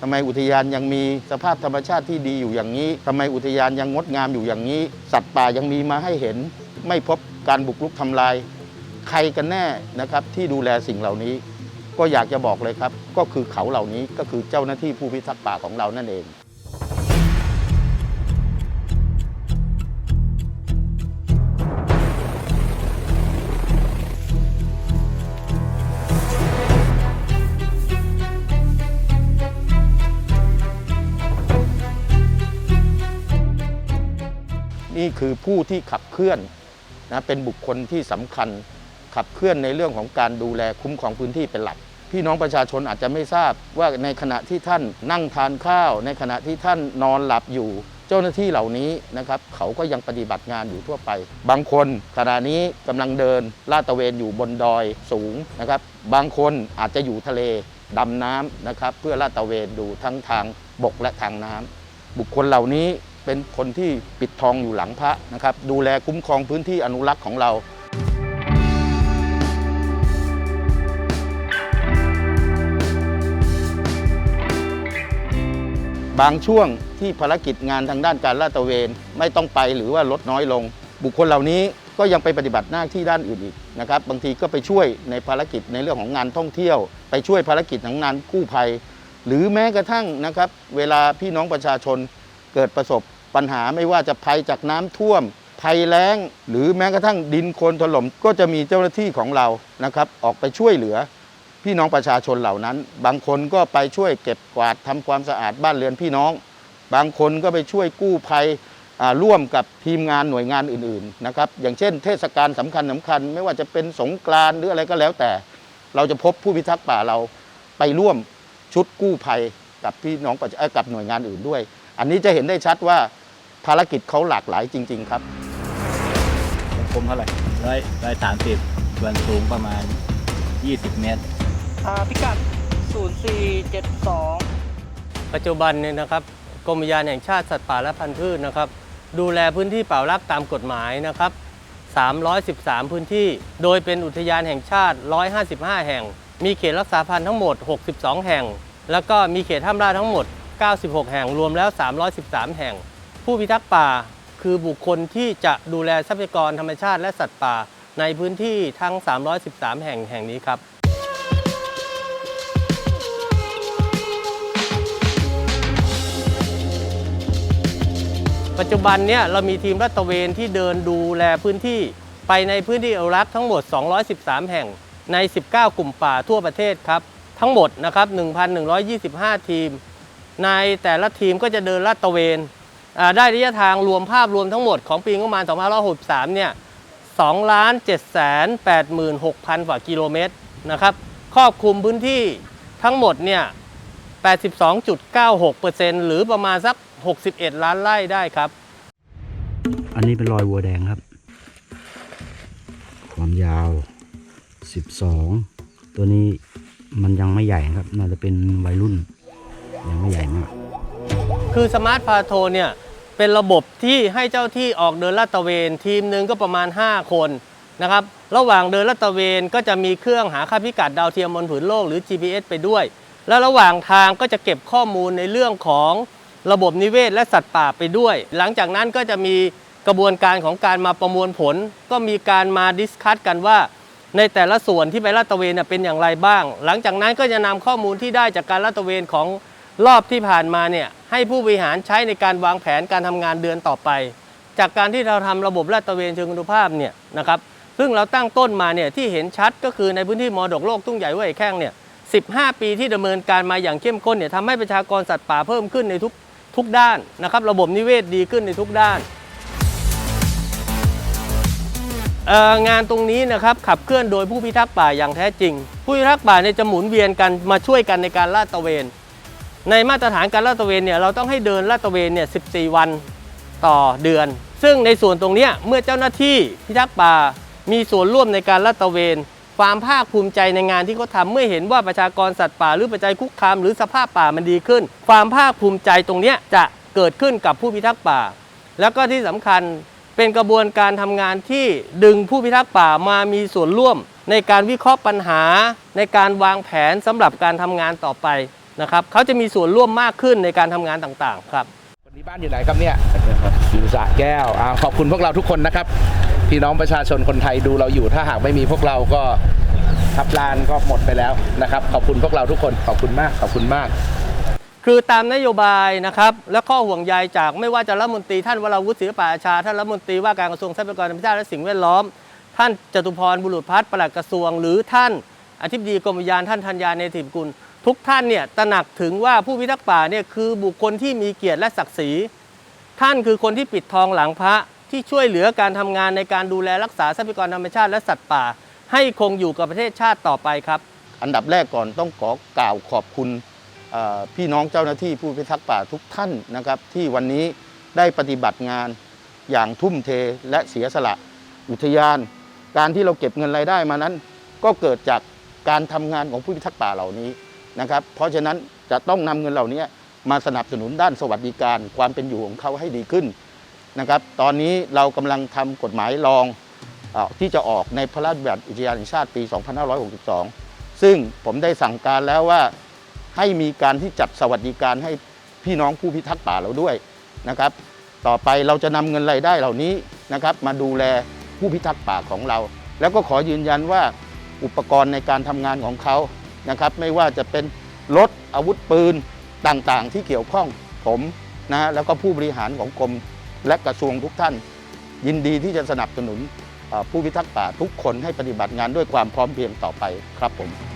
ทำไมอุทยานยังมีสภาพธรรมชาติที่ดีอยู่อย่างนี้ทำไมอุทยานยังงดงามอยู่อย่างนี้ สัตว์ป่ายังมีมาให้เห็น ไม่พบการบุกรุกทำลาย ใครกันแน่นะครับที่ดูแลสิ่งเหล่านี้ ก็อยากจะบอกเลยครับ ก็คือเขาเหล่านี้ก็คือเจ้าหน้าที่ผู้พิทักษ์ป่าของเรานั่นเอง นี่คือผู้ที่ขับเคลื่อนนะเป็นบุคคลที่สำคัญขับเคลื่อนในเรื่องของการดูแลคุ้มครองพื้นที่เป็นหลัก พี่น้องประชาชนอาจจะไม่ทราบว่าในขณะที่ท่านนั่งทานข้าว ในขณะที่ท่านนอนหลับอยู่ เจ้าหน้าที่เหล่านี้นะครับเขาก็ยังปฏิบัติงานอยู่ทั่วไป บางคนขณะนี้กำลังเดินลาดตระเวนอยู่บนดอยสูงนะครับ บางคนอาจจะอยู่ทะเลดำน้ำนะครับเพื่อลาดตระเวนดูทั้งทางบกและทางน้ำบุคคลเหล่านี้ เป็นคนที่ปิดทองอยู่หลังพระนะครับ ดูแลคุ้มครองพื้นที่อนุรักษ์ของเราบางช่วงที่ภารกิจงานทางด้านการลาดตระเวนไม่ต้องไปหรือว่าลดน้อยลง บุคคลเหล่านี้ก็ยังไปปฏิบัติหน้าที่ด้านอื่นอีกนะครับบางทีก็ไปช่วยในภารกิจในเรื่องของงานท่องเที่ยว ไปช่วยภารกิจของงานกู้ภัย หรือแม้กระทั่งนะครับ เวลาพี่น้องประชาชนเกิดประสบ ปัญหาไม่ว่าจะภัยจากน้ำท่วม ภัยแล้ง หรือแม้กระทั่งดินโคลนถล่มก็จะมีเจ้าหน้าที่ของเรานะครับออกไปช่วยเหลือ พี่น้องประชาชนเหล่านั้น บางคนก็ไปช่วยเก็บกวาดทำความสะอาดบ้านเรือนพี่น้อง บางคนก็ไปช่วยกู้ภัยร่วมกับทีมงานหน่วยงานอื่นๆนะครับอย่างเช่น เทศกาลสำคัญสคัญ ไม่ว่าจะเป็นสงกรานต์หรืออะไรก็แล้วแต่ เราจะพบผู้พิทักษ์ป่าเราไปร่วมชุดกู้ภัยกับพี่น้องประชากับหน่วยงานอื่นด้วย อันนี้จะเห็นได้ชัดว่า ภารกิจเขาหลากหลายจริง ๆ ครับผมเท่าไหร่ร้อยร้อยสามสิบส่วนสูงประมาณ 20 เมตร อ่าพิกัด 0472 ปัจจุบันเนี่ยนะครับกรมอุทยานแห่งชาติสัตว์ป่าและพันธุ์พืชนะครับ ดูแลพื้นที่ป่ารักตามกฎหมายนะครับ 313 พื้นที่ โดยเป็นอุทยานแห่งชาติ 155 แห่ง มีเขตรักษาพันธุ์ทั้งหมด 62 แห่ง แล้วก็มีเขตห้ามล่าทั้งหมด 96 แห่งรวมแล้ว 313 แห่ง ผู้พิทักษ์ป่าคือบุคคลที่จะดูแลทรัพยากรธรรมชาติและสัตว์ป่า ในพื้นที่ทั้ง 313 แห่งแห่งนี้ครับ ปัจจุบันเนี่ยเรามีทีมรัตระเวนที่เดินดูแลพื้นที่ไปในพื้นที่อนุรักษ์ทั้งหมด 213 แห่งใน 19 กลุ่มป่าทั่วประเทศครับ ทั้งหมดนะครับ 1,125 ทีม ในแต่ละทีมก็จะเดินลาดตระเวน ได้ระยะทางรวมภาพรวมทั้งหมดของปีงบประมาณ 2563 เนี่ย 2 ล้าน7แสน86,000 กว่ากิโลเมตรนะครับ ครอบคลุมพื้นที่ทั้งหมดเนี่ย 82.96%หรือประมาณสัก 61 ล้านไร่ได้ครับ อันนี้เป็นรอยวัวแดงครับ ความยาว 12 ตัวนี้มันยังไม่ใหญ่ครับ น่าจะเป็นวัยรุ่น ยังไม่ใหญ่มากคือสมาร์ทพาโทเนี่ย เป็นระบบที่ให้เจ้าที่ออกเดินลาดตระเวน ทีมหนึ่งก็ประมาณ 5 คนนะครับระหว่างเดินลาดตระเวนก็จะมีเครื่องหาค่าพิกัดดาวเทียมบนผืนโลกหรือ GPS ไปด้วย แล้วระหว่างทางก็จะเก็บข้อมูลในเรื่องของระบบนิเวศและสัตว์ป่าไปด้วย หลังจากนั้นก็จะมีกระบวนการของการมาประมวลผล ก็มีการมาดิสคัตกันว่าในแต่ละส่วนที่ไปลาดตระเวนเป็นอย่างไรบ้าง หลังจากนั้นก็จะนำข้อมูลที่ได้จากการลาดตระเวนของ รอบที่ผ่านมาเนี่ยให้ผู้บริหารใช้ในการวางแผนการทำงานเดือนต่อไป จากการที่เราทำระบบลาดตระเวนเชิงคุณภาพเนี่ยนะครับซึ่งเราตั้งต้นมาเนี่ยที่เห็นชัดก็คือในพื้นที่มรดกโลกทุ่งใหญ่ห้วยแข้งเนี่ย15 ปีที่ดำเนินการมาอย่างเข้มข้นเนี่ยทำให้ประชากรสัตว์ป่าเพิ่มขึ้นในทุกทุกด้านนะครับระบบนิเวศดีขึ้นในทุกด้านเอ่องานตรงนี้นะครับขับเคลื่อนโดยผู้พิทักษ์ป่าอย่างแท้จริง ผู้พิทักษ์ป่าเนี่ยจะหมุนเวียนกันมาช่วยกันในการลาดตระเวน ในมาตรฐานการลาดตระเวนเนี่ยเราต้องให้เดินลาดตระเวนเนี่ย14 วันต่อเดือน ซึ่งในส่วนตรงนี้เมื่อเจ้าหน้าที่พิทักษ์ป่า มีส่วนร่วมในการลาดตระเวน ความภาคภูมิใจในงานที่เขาทำเมื่อเห็นว่าประชากรสัตว์ป่าหรือปัจจัยคุกคามหรือสภาพป่ามันดีขึ้น ความภาคภูมิใจตรงนี้จะเกิดขึ้นกับผู้พิทักษ์ป่า แล้วก็ที่สำคัญเป็นกระบวนการทำงานที่ดึงผู้พิทักษ์ป่ามามีส่วนร่วม ในการวิเคราะห์ปัญหา ในการวางแผนสำหรับการทำงานต่อไป นะครับเขาจะมีส่วนร่วมมากขึ้นในการทำงานต่างๆครับวันนี้บ้านอยู่ไหนครับเนี่ยอยู่สระแก้วอ่าขอบคุณพวกเราทุกคนนะครับพี่น้องประชาชนคนไทยดูเราอยู่ถ้าหากไม่มีพวกเราก็ทับลานก็หมดไปแล้วนะครับ ขอบคุณพวกเราทุกคนขอบคุณมากขอบคุณมาก คือตามนโยบายนะครับ และข้อห่วงใยจากไม่ว่าจะรัฐมนตรีท่านวราวุฒิศิลปอาชาท่านรัฐมนตรีว่าการกระทรวงทรัพยากรธรรมชาติและสิ่งแวดล้อม ท่านจตุพรบุรุษพัฒน์ปลัดกระทรวง หรือท่านอธิบดีกรมอุทยานท่านธัญญาเนติกุล ทุกท่านเนี่ยตระหนักถึงว่าผู้พิทักษ์ป่าเนี่ยคือบุคคลที่มีเกียรติและศักดิ์ศรี ท่านคือคนที่ปิดทองหลังพระที่ช่วยเหลือการทำงานในการดูแลรักษาทรัพยากรธรรมชาติและสัตว์ป่า ให้คงอยู่กับประเทศชาติต่อไปครับ อันดับแรกก่อนต้องขอกล่าวขอบคุณพี่น้องเจ้าหน้าที่ผู้พิทักษ์ป่าทุกท่านนะครับ ที่วันนี้ได้ปฏิบัติงานอย่างทุ่มเทและเสียสละอุทยาน การที่เราเก็บเงินรายได้มานั้น ก็เกิดจากการทำงานของผู้พิทักษ์ป่าเหล่านี้ นะครับ เพราะฉะนั้นจะต้องนำเงินเหล่านี้มาสนับสนุนด้านสวัสดิการความเป็นอยู่ของเขาให้ดีขึ้นนะครับ ตอนนี้เรากำลังทำกฎหมายรองอที่จะออกในพระราชบัญญัติอุทยานแห่งชาติปี 2562 ซึ่งผมได้สั่งการแล้วว่าให้มีการที่จัดสวัสดิการให้พี่น้องผู้พิทักษ์ป่าเราด้วยนะครับ ต่อไปเราจะนำเงินรายได้เหล่านี้นะครับ มาดูแลผู้พิทักษ์ป่าของเรา แล้วก็ขอยืนยันว่าอุปกรณ์ในการทำงานของเขา นะครับ ไม่ว่าจะเป็นรถอาวุธปืนต่างๆ ที่เกี่ยวข้องผมนะฮะแล้วก็ผู้บริหารของกรมและกระทรวงทุกท่าน ยินดีที่จะสนับสนุนผู้พิทักษ์ป่าทุกคนให้ปฏิบัติงานด้วยความพร้อมเพรียงต่อไปครับผม